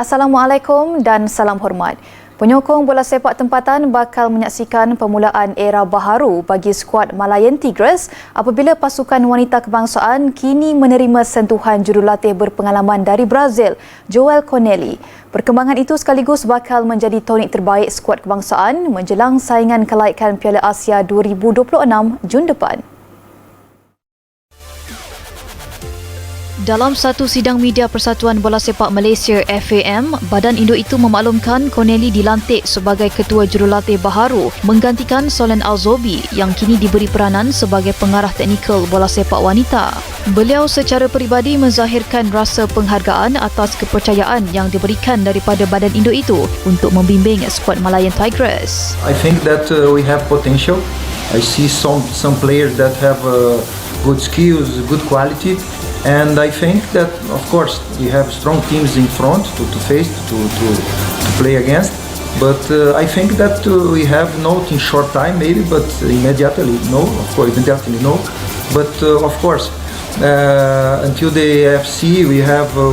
Assalamualaikum dan salam hormat. Penyokong bola sepak tempatan bakal menyaksikan permulaan era baharu bagi skuad Malayan Tigers apabila pasukan wanita kebangsaan kini menerima sentuhan jurulatih berpengalaman dari Brazil, Joel Connelly. Perkembangan itu sekaligus bakal menjadi tonik terbaik skuad kebangsaan menjelang saingan kelaikan Piala Asia 2026 Jun depan. Dalam satu sidang media Persatuan Bola Sepak Malaysia FAM, badan induk itu memaklumkan Connelly dilantik sebagai ketua jurulatih baharu menggantikan Solen Alzobi yang kini diberi peranan sebagai pengarah teknikal bola sepak wanita. Beliau secara peribadi menzahirkan rasa penghargaan atas kepercayaan yang diberikan daripada badan induk itu untuk membimbing skuad Malayan Tigers. I think that uh, we have potential. I see some some players that have uh, good skills, good quality, and I think that of course we have strong teams in front to, to face to, to to play against. But uh, I think that uh, we have not in short time maybe, but immediately no, of course immediately no. But uh, of course uh, until the AFC we have uh,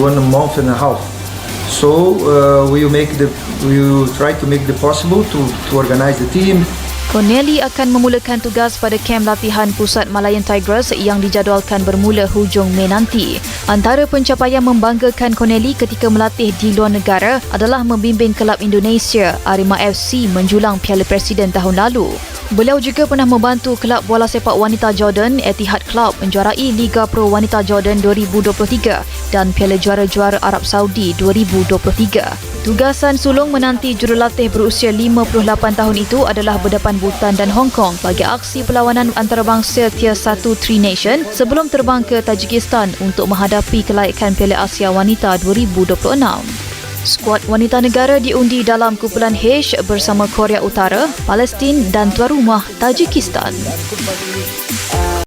one month and a half. So uh, we will make the we will try to make the possible to, to organize the team, Connelly akan memulakan tugas pada kem latihan pusat Malayan Tigers yang dijadualkan bermula hujung Mei nanti. Antara pencapaian membanggakan Connelly ketika melatih di luar negara adalah membimbing kelab Indonesia Arema FC menjulang Piala Presiden tahun lalu. Beliau juga pernah membantu kelab bola sepak wanita Jordan Etihad Club menjuarai Liga Pro Wanita Jordan 2023 dan Piala Juara-Juara Arab Saudi 2023. Tugasan sulung menanti jurulatih berusia 58 tahun itu adalah berdepan Bhutan dan Hong Kong bagi aksi perlawanan antarabangsa Tier 1 Tri Nation sebelum terbang ke Tajikistan untuk menghadapi kelaikan Piala Asia Wanita 2026. Skuad wanita negara diundi dalam kumpulan H bersama Korea Utara, Palestin dan tuan rumah Tajikistan.